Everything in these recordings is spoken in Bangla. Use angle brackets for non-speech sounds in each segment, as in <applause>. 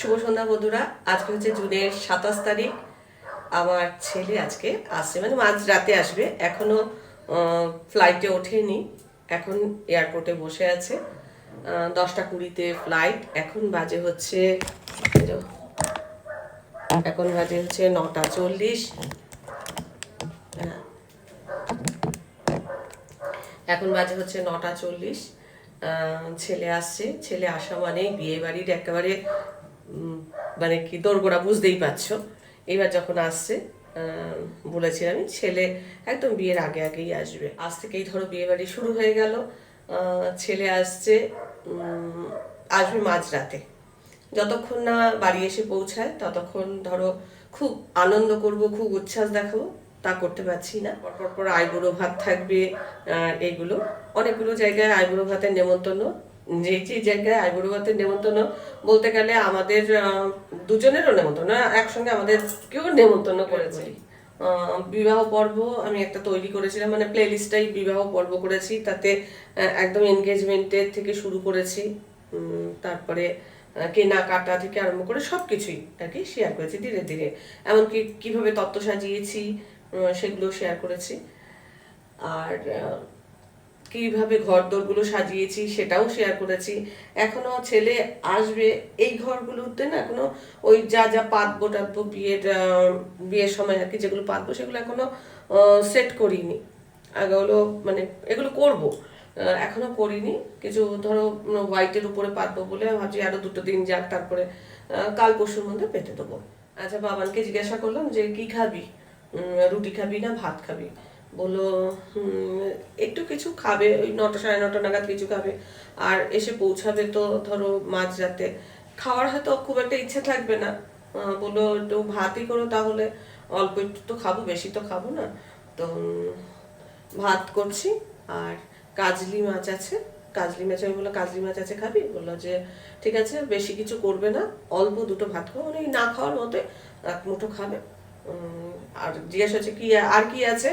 শুভ সন্ধ্যা বন্ধুরা। আজকে হচ্ছে জুনের সাতাশ তারিখ। আমার ছেলে আজকে আসছে মানে মাঝ রাতে আসবে। এখনও ফ্লাইটে ওঠেনি। এখন এয়ারপোর্টে বসে আছে। দশটা কুড়িতে ফ্লাইট এখন বাজে হচ্ছে এখন বাজে হচ্ছে নটা চল্লিশ। এখন বাজে হচ্ছে নটা চল্লিশ। ছেলে আসছে। ছেলে আসা মানেই বিয়ে বাড়ির একেবারে মানে কি দোরগোড়া বুঝতেই পারছ। এবার যখন আসছে বলেছি আমি, ছেলে একদম বিয়ের আগে আগেই আসবে। আজ থেকেই ধরো বিয়ে বাড়ি শুরু হয়ে গেল। ছেলে আসছে আসবে মাঝরাতে। যতক্ষণ না বাড়ি এসে পৌঁছায়, ততক্ষণ ধরো খুব আনন্দ করব, খুব উচ্ছ্বাস দেখাবো। তা করতে পারছি না। পরপর পর আইবুড়ো ভাত থাকবে এইগুলো। অনেকগুলো জায়গায় আইবুড়ো ভাতের নেমন্তন্ন। যে যে জায়গায় আইবুড়ো ভাতের নেমন্তন্ন বলতে গেলে আমাদের দুজনেরও নেমন্তন্ন একসঙ্গে আমাদের কেউ নেমন্তন্ন করেছি। বিবাহ পর্ব আমি একটা তৈরি করেছিলাম মানে প্লে লিস্টটাই বিবাহ পর্ব করেছি, তাতে একদম এনগেজমেন্টের থেকে শুরু করেছি। তারপরে কেনাকাটা থেকে আরম্ভ করে সব কিছুই আর কি শেয়ার করেছি ধীরে ধীরে। এমনকি কীভাবে তত্ত্ব সাজিয়েছি সেগুলো শেয়ার করেছি। আর কীভাবে ঘর দোরগুলো সাজিয়েছি সেটাও শেয়ার করেছি। এখনও ছেলে আসবে এই ঘরগুলোতে না এখনও ওই যা যা পাতবো টাতবো বিয়ের বিয়ের সময় আর কি যেগুলো পাতবো সেগুলো এখনও সেট করিনি। আগে হলো মানে এগুলো করব। আহ, এখনও করিনি। কিছু ধরো হোয়াইটের উপরে পাতবো বলে ভাবছি আরও দুটো দিন যাক তারপরে কাল পরশুর মধ্যে পেতে দেবো। আচ্ছা বাবানকে জিজ্ঞাসা করলাম যে কি খাবি? রুটি খাবি না, ভাত খাবি। বলল একটু কিছু খাবে, ওই নটা সাড়ে নটা নাগাদ কিছু খাবে। আর এসে পৌঁছাবে তো ধরো মাঝরাতে। খাওয়ার হয়তো খুব একটা ইচ্ছে থাকবে না। বলল, একটু ভাতই করো তাহলে, অল্প একটু তো খাব, বেশি তো খাব না। তো ভাত করছি, আর কাজলি মাছ আছে। কাজলি মাছ, আমি বললাম, কাজলি মাছ আছে, খাবি? বলল যে, ঠিক আছে, বেশি কিছু করবে না, অল্প দুটো ভাত খাব। মানে না খাওয়ার মতো এক মুঠো খাবে। আর জিজ্ঞাসা হচ্ছে কি, আর কি আছে?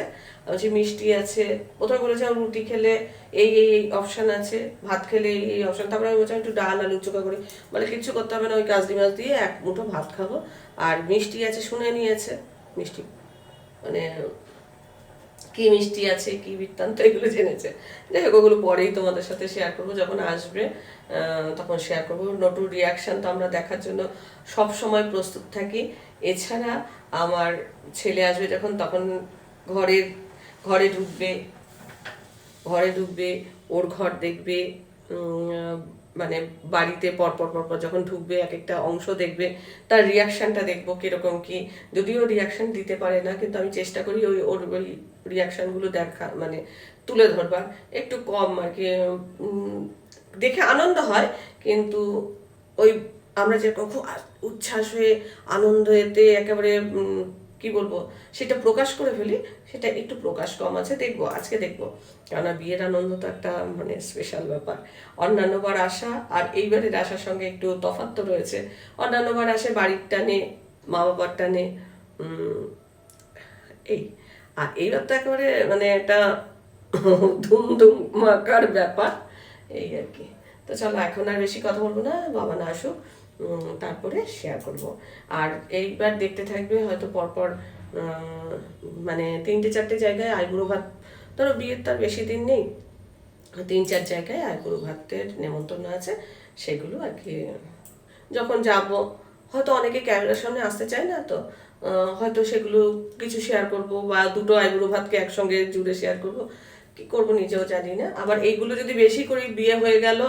বলছি মিষ্টি আছে। কোথাও বলেছিলাম রুটি খেলে এই এই এই অপশান আছে। ভাত খেলে এই এই অপশান তারপরে আমি বলছিলাম একটু ডাল, আলু চোখা করে। বলে কিচ্ছু করতে হবে না, ওই কাজলি মাছ দিয়ে এক মুঠো ভাত খাব। আর মিষ্টি আছে, শুনে নিয়েছে। মিষ্টি। মানে কি মিষ্টি আছে, কি বৃত্তান্ত এগুলো জেনেছে। যাই হোক, ওগুলো পরেই তোমাদের সাথে শেয়ার করব। যখন আসবে তখন শেয়ার করব। নতুন রিয়াকশন তো আমরা দেখার জন্য সব সময় প্রস্তুত থাকি। এছাড়া আমার ছেলে আসবে যখন, তখন ঘরের ঘরে ঢুকবে ঘরে ঢুকবে, ওর ঘর দেখবে মানে বাড়িতে পরপর পরপর যখন ঢুকবে এক একটা অংশ দেখবে, তার রিয়াকশনটা দেখব কীরকম কি। যদিও রিয়াকশন দিতে পারে না, কিন্তু আমি চেষ্টা করি ওই, ওর ওই রিয়াকশনগুলো দেখা মানে তুলে ধরবার। একটু কম আর কি দেখে আনন্দ হয়, কিন্তু ওই আমরা যেরকম খুব উচ্ছ্বাস হয়ে, আনন্দ এতে একেবারে কি বলব, সেটা প্রকাশ করে ফেলি, সেটা একটু প্রকাশ কম আছে, দেখব, আজকে দেখব। কেননা বিয়ের আনন্দ তো একটা মানে স্পেশাল ব্যাপার। অন্যান্যবার আসা আর এইবারের আসার সঙ্গে একটু তফাৎ তো রয়েছে। অন্যান্যবার আসে বাড়ির টানে মা বাবার টানে এই। আর এইবার তো একেবারে মানে একটা <coughs> ধুমধুম মাকার ব্যাপার, এই আর কি। তো চলো, এখন আর বেশি কথা বলব না, বাবা না আসুক। তারপরে শেয়ার করব। আর এইবার দেখতে থাকবে হয়তো পরপর মানে তিনটে চারটে জায়গায় আইবুড়ো ভাত। ধরো বিয়ের তার বেশি দিন নেই। তিন চার জায়গায় আইবুড়ো ভাতের নেমন্তন্ন আছে, সেগুলো আর কি। যখন যাব, হয়তো অনেকে ক্যামেরার সামনে আসতে চায় না তো হয়তো সেগুলো কিছু শেয়ার করব বা দুটো আইবুড়ো ভাতকে একসঙ্গে জুড়ে শেয়ার করব। কি করব নিজেও জানি না। আবার এইগুলো যদি বেশি করি, বিয়ে হয়ে গেল,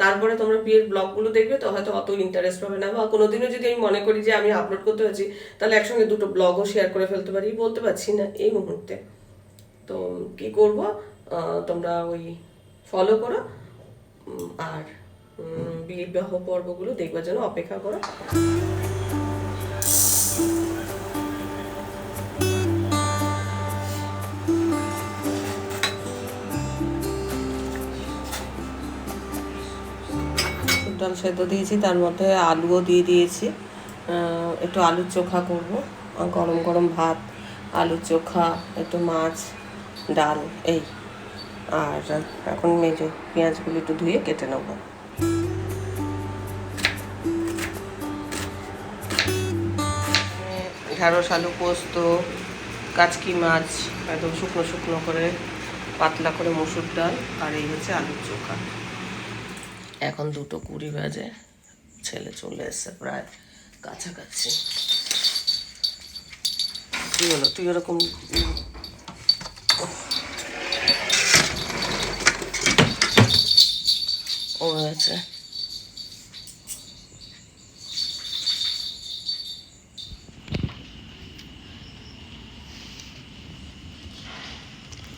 তারপরে তোমরা বিয়ের ব্লগগুলো দেখবে, তো হয়তো অত ইন্টারেস্ট পাবে না। বা কোনোদিনও যদি আমি মনে করি যে আমি আপলোড করতে পারছি তাহলে একসঙ্গে দুটো ব্লগও শেয়ার করে ফেলতে পারি। বলতে পারছি না এই মুহূর্তে। তো কি করব? তোমরা ওই ফলো করো। আর বিবাহ পর্বগুলো দেখবার জন্য অপেক্ষা করো। ডাল সেদ্ধ দিয়েছি, তার মধ্যে আলুও দিয়ে দিয়েছি। একটু আলুর চোখা করব গরম গরম ভাত, আলুর চোখা, একটু মাছ, ডাল, এই। আর এখন মেজে পেঁয়াজগুলো একটু ধুয়ে কেটে নেব। ঢ্যাঁড়স আলু পোস্ত, কাচকি মাছ, একদম শুকনো শুকনো করে, পাতলা করে মসুর ডাল, আর এই হচ্ছে আলুর চোখা। এখন দুটো কুড়ি বাজে। ছেলে চলে এসছে প্রায় কাছাকাছি। কি হলো? তুই ওরকম ও হয়েছে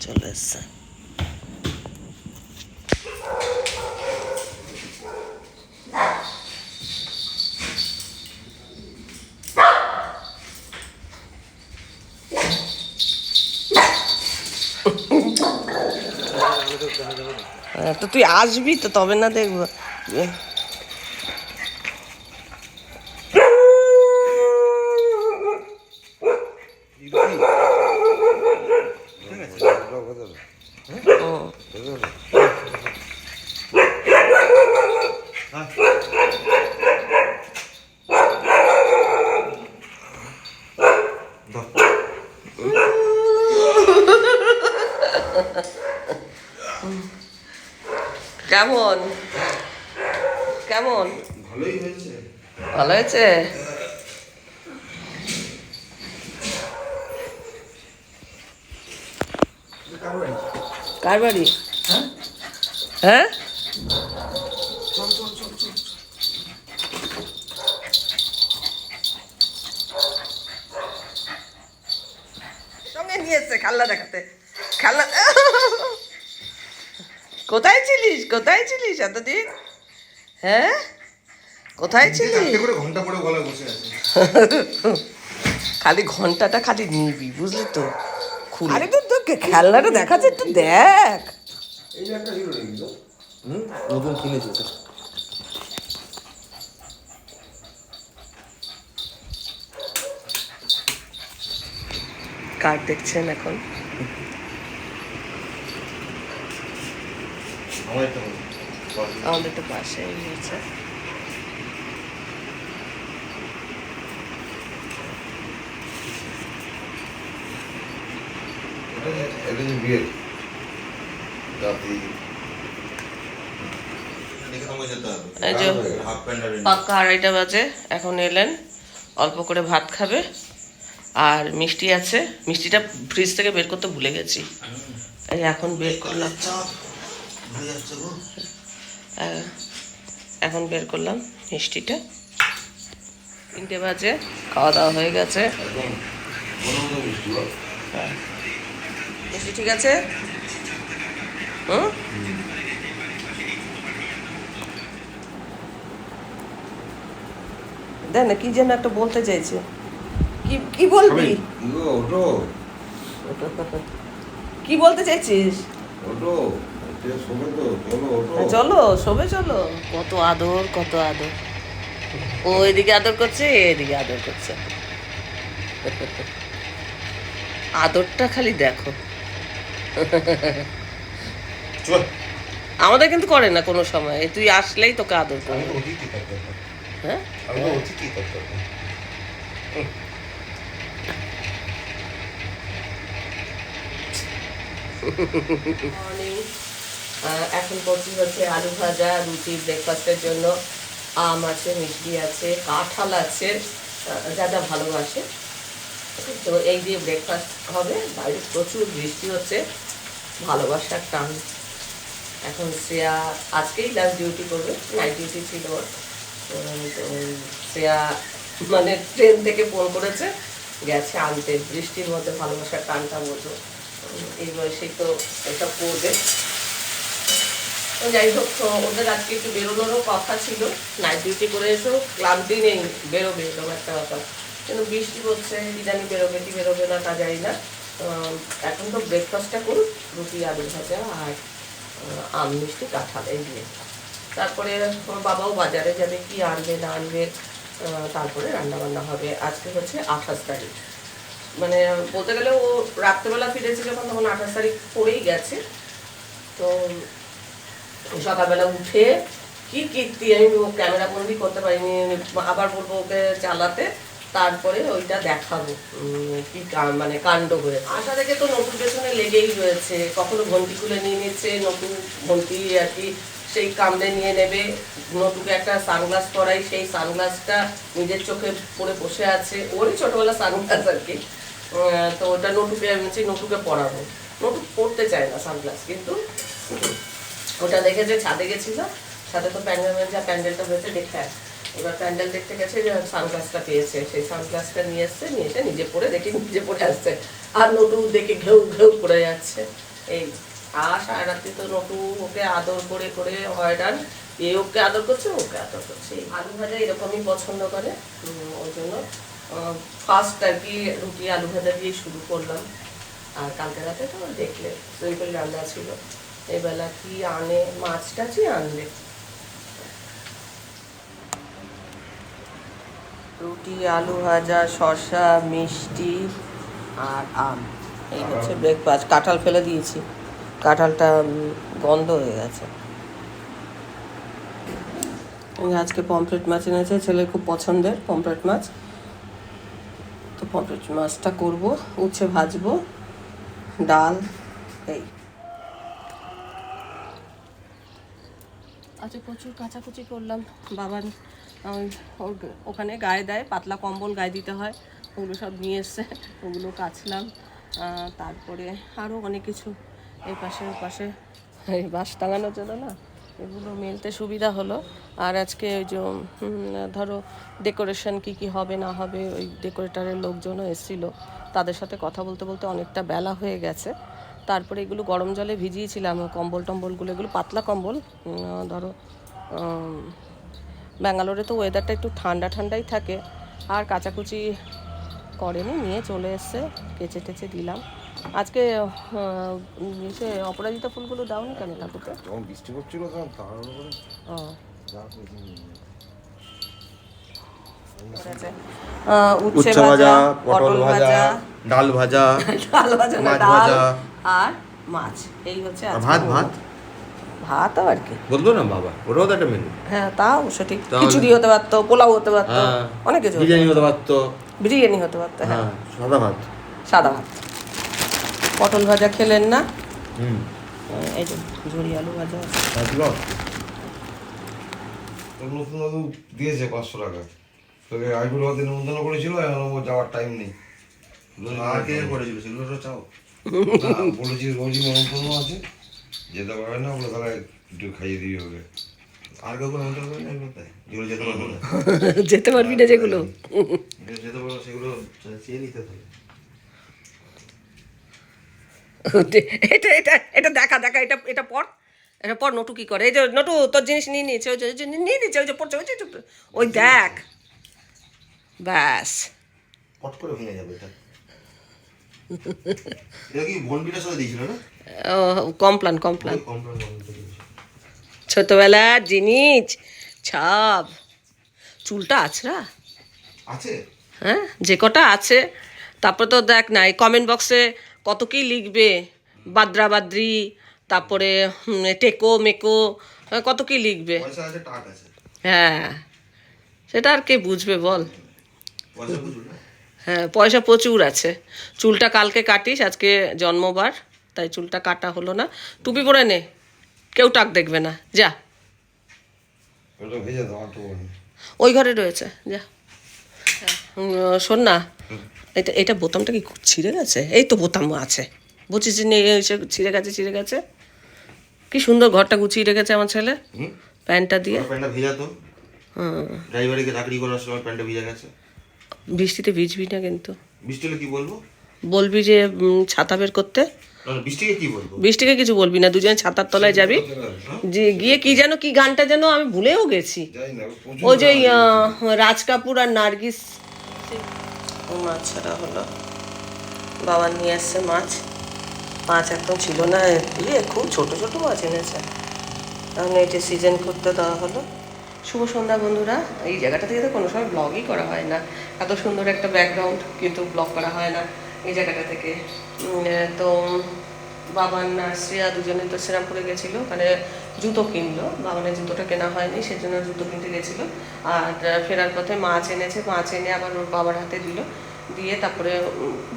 চলে এসছে হ্যাঁ, তো তুই আসবি তো তবে না দেখব। ও, ভালো হয়েছে? কার বাড়ি? হ্যাঁ? সঙ্গে নিয়ে এসছে খেলনা দেখাতে। খেলনা কোথায় ছিলিস? কোথায় ছিলিস এতদিন? হ্যাঁ? কোথায় ছিলিস চারটে করে ঘণ্টা পরে গলায় বসে আছে। খালি ঘন্টাটা খালি নিবি বুঝলি তো? আরে তো তোকে খেলনাটা দেখাচ্ছে একটু দেখ। এই যে একটা হিরো নাকি হুম? নতুন কিনেছি কার দেখছেন এখন? আমাদের তো পাশে আছে এই যে আর পাক্কা আড়াইটা বাজে এখন এলেন অল্প করে ভাত খাবে আর মিষ্টি আছে। মিষ্টিটা ফ্রিজ থেকে বের করতে ভুলে গেছি। এই এখন বের করলাম। এখন বের করলাম মিষ্টিটা। তিনটে বাজে খাওয়া দাওয়া হয়ে গেছে। মনোরম মিষ্টি ঠিক আছে? হুম? দেখ না কি যেন একটা বলতে চাইছে। কি কি বলবি? ওটো কি বলতে চাইছিস? ওটো চলো সবে চলো কত আদর কত আদর। ও এদিকে আদর করছে এদিকে আদর করছে। আদরটা খালি দেখো। আমাদের কিন্তু করে না কোনো সময়। তুই আসলেই তোকে আদর করবে হ্যাঁ? এখন করছি হচ্ছে আলু ভাজা রুটি ব্রেকফাস্টের জন্য। আম আছে মিষ্টি আছে কাঁঠাল আছে। যা যা ভালোবাসে। তো এই দিয়ে ব্রেকফাস্ট হবে। বাইরে প্রচুর বৃষ্টি হচ্ছে, ভালোবাসার টান। এখন শ্রেয়া আজকেই লাস্ট ডিউটি করবে নাইট ডিউটি ছিল তো শ্রেয়া মানে ট্রেন থেকে ফোন করেছে, গেছে আনতে। বৃষ্টির মধ্যে ভালোবাসার টানটা বোঝো। এই বয়সেই তো এসব করবে। যাই হোক ওদের আজকে একটু বেরোনোরও কথা ছিল। নাইট ডিউটি করে এসেও ক্লান্তি নেই, বেরোবে, এরকম একটা ব্যাপার। কিন্তু বৃষ্টি হচ্ছে জানি বেরোবে কি বেরোবে না তা জানি না। এখন তো ব্রেকফাস্টটা করুন রুটি, আলু ভাজা আর আম, মিষ্টি, কাঁঠাল দিয়ে তারপরে বাবাও বাজারে যাবে, কি আনবে, না আনবে তারপরে রান্না বান্না হবে। আজকে হচ্ছে আঠাশ তারিখ। মানে বলতে গেলে ও রাত্রেবেলা ফিরেছে যখন তখন আঠাশ তারিখ পরেই গেছে। তো, সকালবেলা উঠে কি কীর্তি, আমি ক্যামেরা বন্দি করতে পারিনি। আবার বলব ওকে চালাতে। তারপরে ওইটা দেখাবো কি মানে কাণ্ড হয়েছে। আশা থেকে তো নতুন পেছনে লেগেই রয়েছে। কখনো ঘন্টি খুলে নিয়ে নিচ্ছে, নতুন ঘন্টি আর কি সেই কামড়ে নিয়ে নেবে। নতুকে একটা সানগ্লাস পরাই, সেই সানগ্লাসটা নিজের চোখে পরে বসে আছে। ওরই ছোটোবেলা সানগ্লাস আর কি। তো ওটা নটুকে আমি বলছি নটুকে পরাবো। নটু পড়তে চায় না সানগ্লাস, কিন্তু ওটা দেখে যে ছাদে গেছিল, ছাদে তো প্যান্ডেল প্যান্ডেলটা হয়েছে দেখে। এবার প্যান্ডেল দেখতে গেছে যে সানগ্লাসটা পেয়েছে, সেই সানগ্লাসটা নিয়ে এসছে, নিয়ে এসে নিজে পরে দেখে, নিজে পরে আসছে। আর নটু দেখে ঘেউ ঘেউ করে যাচ্ছে। এই আর সারা রাত্রি তো নটু ওকে আদর করে করে হয়রান এ ওকে আদর করছে, ওকে আদর করছে। আলু ভাজা এরকমই পছন্দ করে। ওই জন্য ফার্স্ট আর কি রুটি, আলু ভাজা দিয়ে শুরু করলাম। আর কালকে রাতে তো দেখলে সিম্পল রান্না ছিল। এবেলা কি আনে মাছ টাছই আনবে? রুটি, আলু ভাজা, শসা, মিষ্টি আর আম। এই হচ্ছে ব্রেকফাস্ট কাঁঠাল ফেলে দিয়েছি। কাঁঠালটা গন্ধ হয়ে গেছে। আজকে পমফ্রেট মাছ এনেছে। ছেলের খুব পছন্দের পমফ্রেট মাছ। তো পমফ্রেট মাছটা করব। উচ্ছে ভাজবো। ডাল, এই। আজকে প্রচুর কাচাকুচি করলাম। বাবার ওর ওখানে গায়ে দেয়, পাতলা কম্বল গায়ে দিতে হয়, ওগুলো সব নিয়ে এসছে, <laughs> ওগুলো কাচলাম তারপরে আরও অনেক কিছু এই পাশে ও পাশে, এই বাঁশ টাঙানোর জন্য না, এগুলো মেলতে সুবিধা হলো। আর আজকে ওই যে ধরো ডেকোরেশন কি কি হবে, না হবে, ওই ডেকোরেটারের লোকজনও এসেছিল। তাদের সাথে কথা বলতে বলতে অনেকটা বেলা হয়ে গেছে। তারপরে এগুলো গরম জলে ভিজিয়েছিলাম কম্বল টম্বলগুলো এগুলো পাতলা কম্বল ধরো ব্যাঙ্গালোরে তো ওয়েদারটা একটু ঠান্ডা ঠান্ডাই থাকে। আর কাচাকুচি করেনি নিয়ে চলে এসছে কেচে টেচে দিলাম। আজকে ইসে অপরাজিতা ফুলগুলো দাওনি কেন ঠাকুরকে? বৃষ্টি পড়ছিল উচ্ছে ভাজা ভাজা পটল ভাজা ডাল ভাজা <laughs> ডাল ভাজা মাছ ডাল ভাজা। আর মাছ এই হচ্ছে ভাত ভাত? ভাত আর কি। বলল না বাবা ওটাও তো একটা মেনু হ্যাঁ তা অবশ্য ঠিক। খিচুড়ি হতে পারতো পোলাও হতে পারতো হ্যাঁ অনেক কিছু বিরিয়ানি হতে পারতো। বিরিয়ানি হতে পারতো হ্যাঁ। হ্যাঁ সাদা ভাত। সাদা ভাত। পটল ভাজা খেলেন না? হুম। এই যে ঝুরি আলু ভাজা। তারপর নতুন দিয়েছে পাঁচশো টাকা। তোকে হাতে নিমন্ত্রণ করেছিল এখন ও যাওয়ার টাইম নেই। আর কে করেছিল? সেগুলো চাও। বলেছি রোজই নিমন্ত্রণ আছে। যেতে পারবে না বলে তাহলে একটু খাইয়ে দিবি ওকে আর কেউ কোনো মন্ত্র করে যেগুলো যেতে পারব না। <laughs> যেতে পারবি না যেগুলো। যেতে পারব সেগুলো চেয়ে নিতে তাহলে এটা এটা এটা দেখা দেখা এটা এটা পর। এটা পর নটু কি করে? এই যে নটু তোর জিনিস নিয়ে নিয়েছে ওই যে নিয়ে নিয়েছে ওই যে পড়ছে ওই যে ওই দেখ। ব্যাস। পট করে ভেঙে যাবে এটা। এটা কি বনবিটার সাথে দিয়েছিল না? কমপ্লান কমপ্লান ছোটবেলার জিনিস সব। চুলটা আছড়া আছে? হ্যাঁ যে কটা আছে। তারপর তো দেখ না এই কমেন্ট বক্সে কত কি লিখবে? বাদ্রা বাদ্রি তারপরে টেকো মেকো কত কি লিখবে? হ্যাঁ। সেটা আর কে বুঝবে বল? হ্যাঁ পয়সা প্রচুর আছে। চুলটা কালকে কাটিস আজকে জন্মবার। তাই চুলটা কাটা হলো না। টুপি পরে নে কেউ টাক দেখবে না। যা। ওই ঘরে রয়েছে যা। শোন না এটা এটা বোতামটা কি ছিঁড়ে গেছে? এই তো বোতাম আছে। বুঝিস ছিঁড়ে গেছে ছিঁড়ে গেছে। কি সুন্দর ঘরটা গুছিয়ে রেখেছে আমার ছেলে। প্যান্টটা দিয়ে। প্যান্টটা ভেজা তো। ড্রাইভারকে চাকরি করার সময় প্যান্টটা ভিজে গেছে। বৃষ্টিতে ভিজবি না কিন্তু। বৃষ্টি হলে কি বলব? বলবি যে ছাতা বের করতে? বৃষ্টিকে কিছু বলবি না দুজনে ছাতার তলায় যাবি। যে গিয়ে কি যেন কি গানটা যেন আমি ভুলেও গেছি। ওই যে রাজ কাপুর আর নার্গিস। ও মাছ ছাড়া হলো। বাবা নিয়ে আসছে মাছ। মাছ একদম ছিল না ইয়ে খুব ছোট ছোট মাছ এনেছে। তাহলে এটা সিজন করতে দেওয়া হলো। শুভ সন্ধ্যা বন্ধুরা। এই জায়গাটা থেকে তো কোনো সময় ব্লগই করা হয় না। এত সুন্দর একটা ব্যাকগ্রাউন্ড কিন্তু ব্লগ করা হয় না। এই জায়গাটা থেকে। তো বাবান আর শ্রেয়া দুজনে তো শ্রীরামপুরে গেছিল, ওখানে জুতো কিনলো। বাবানের জুতোটা কেনা হয়নি, সেজন্য জুতো কিনতে গেছিল। আর ফেরার পথে মাছ এনেছে, মাছ এনে আবার ওর বাবার হাতে দিল। দিয়ে তারপরে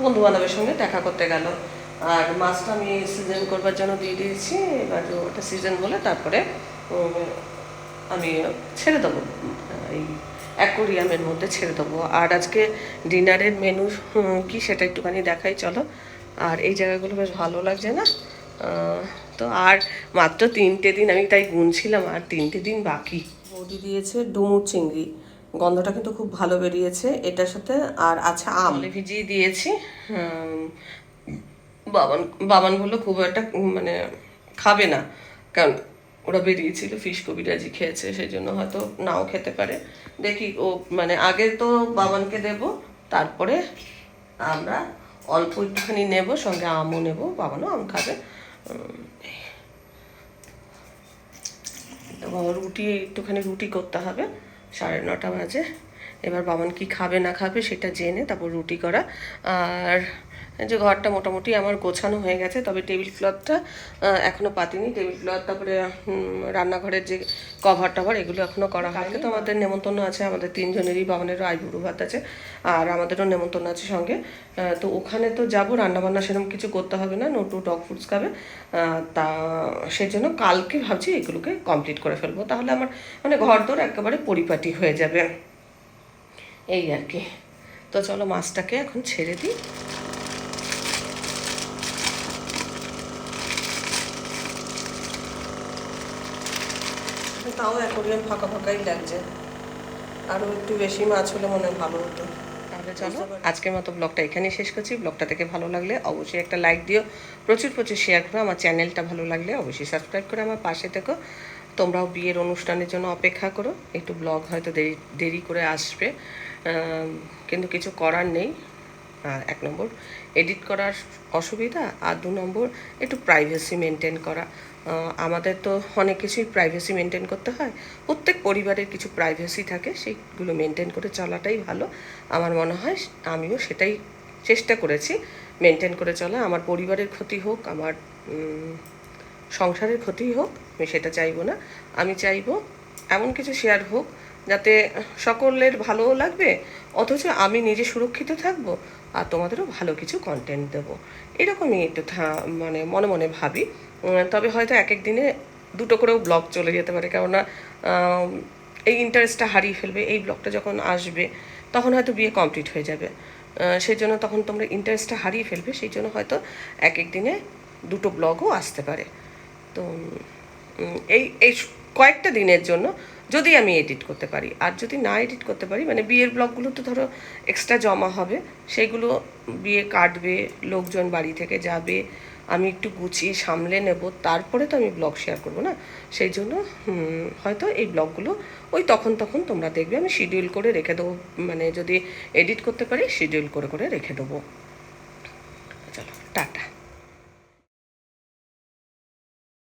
বন্ধু বান্ধবের সঙ্গে দেখা করতে গেল। আর মাছটা আমি সিজন করবার জন্য দিয়ে দিয়েছি, এবার ওটা সিজন বলে তারপরে আমি ছেড়ে দেবো, এই অ্যাকোরিয়ামের মধ্যে ছেড়ে দেবো। আর আজকে ডিনারের মেনু কি সেটা একটুখানি দেখাই, চলো। আর এই জায়গাগুলো বেশ ভালো লাগছে না? তো আর মাত্র তিনটে দিন আমি তাই গুনছিলাম, আর তিনটে দিন বাকি। বৌদি দিয়েছে ডুমুর চিংড়ি। গন্ধটা কিন্তু খুব ভালো বেরিয়েছে এটার সাথে, আর আচ্ছা আম। ভিজিয়ে দিয়েছি বাবান, বাবানগুলো খুব একটা মানে খাবে না। কারণ ওরা বেরিয়েছিল ফিশ কবিরাজি খেয়েছে, সেই জন্য হয়তো নাও খেতে পারে। দেখি ও মানে আগে তো বাবানকে দেব, তারপরে আমরা অল্প একটুখানি নেব, সঙ্গে আমও নেব, বাবানও আম খাবে। রুটি, একটুখানি রুটি করতে হবে, সাড়ে নটা বাজে। এবার বাবান কি খাবে না খাবে সেটা জেনে তারপর রুটি করা। আর যে ঘরটা মোটামুটি আমার গোছানো হয়ে গেছে তবে টেবিল ক্লথটা এখনও পাতিনি। টেবিল ক্লথ তারপরে রান্নাঘরের যে কভার টভার এগুলো এখনও করা হয়নি। তো আমাদের নেমন্তন্ন আছে আমাদের তিনজনেরই বাবানেরও আইবুড়ো ভাত আছে আর আমাদেরও নেমন্তন্ন আছে সঙ্গে। তো ওখানে তো যাব রান্নাবান্না সেরকম কিছু করতে হবে না নটু ডগ ফুডস খাবে। তা সেই জন্য কালকে ভাবছি এগুলোকে কমপ্লিট করে ফেলব। তাহলে আমার মানে ঘর দর একেবারে পরিপাটি হয়ে যাবে। এই আর কি। তো চলো মাছটাকে এখন ছেড়ে দিই। তাও অ্যাকোরিয়াম ফাঁকা ফাঁকাই লাগছে। আরও একটু বেশি মাছ হলে মনে হয় ভালো হতো। তাহলে চলো আজকের মতো ব্লগটা এখানেই শেষ করছি। ব্লগটা থেকে ভালো লাগলে অবশ্যই একটা লাইক দিও। প্রচুর প্রচুর শেয়ার করো। আমার চ্যানেলটা ভালো লাগলে অবশ্যই সাবস্ক্রাইব করে আমার পাশে থেকো। তোমরাও বিয়ের অনুষ্ঠানের জন্য অপেক্ষা করো। একটু ব্লগ হয়তো দেরি দেরি করে আসবে। কিন্তু কিছু করার নেই। আর এক নম্বর এডিট করার অসুবিধা। আর দু নম্বর একটু প্রাইভেসি মেনটেন করা। আমাদের তো অনেক কিছুই প্রাইভেসি মেনটেন করতে হয়। প্রত্যেক পরিবারের কিছু প্রাইভেসি থাকে, সেইগুলো মেনটেন করে চলাটাই ভালো। আমার মনে হয় আমিও সেটাই চেষ্টা করেছি মেনটেন করে চলা। আমার পরিবারের ক্ষতি হোক, আমার সংসারের ক্ষতি হোক, আমি সেটা চাইব না। আমি চাইব এমন কিছু শেয়ার হোক, যাতে সকলের ভালোও লাগবে, অথচ আমি নিজে সুরক্ষিত থাকব আর তোমাদেরও ভালো কিছু কন্টেন্ট দেবো। এরকমই একটু মানে মনে মনে ভাবি। তবে হয়তো এক এক দিনে দুটো করেও ব্লগ চলে যেতে পারে। কেননা এই ইন্টারেস্টটা হারিয়ে ফেলবে, এই ব্লগটা যখন আসবে, তখন হয়তো বিয়ে কমপ্লিট হয়ে যাবে। সেই জন্য তখন তোমরা ইন্টারেস্টটা হারিয়ে ফেলবে সেই জন্য হয়তো এক এক দিনে দুটো ব্লগও আসতে পারে। তো এই এই কয়েকটা দিনের জন্য যদি আমি এডিট করতে পারি, আর যদি না এডিট করতে পারি মানে বিয়ের ব্লগগুলো তো ধরো এক্সট্রা জমা হবে, সেগুলো বিয়ে কাটবে, লোকজন বাড়ি থেকে যাবে আমি একটু গুছিয়ে সামলে নেব। তারপরে তো আমি ব্লগ শেয়ার করব না? সেই জন্য হয়তো এই ব্লগগুলো ওই তখন তখন তোমরা দেখবে। আমি শিডিউল করে রেখে দেবো। মানে যদি এডিট করতে পারি শিডিউল করে করে রেখে দেবো। চলো, টাটা।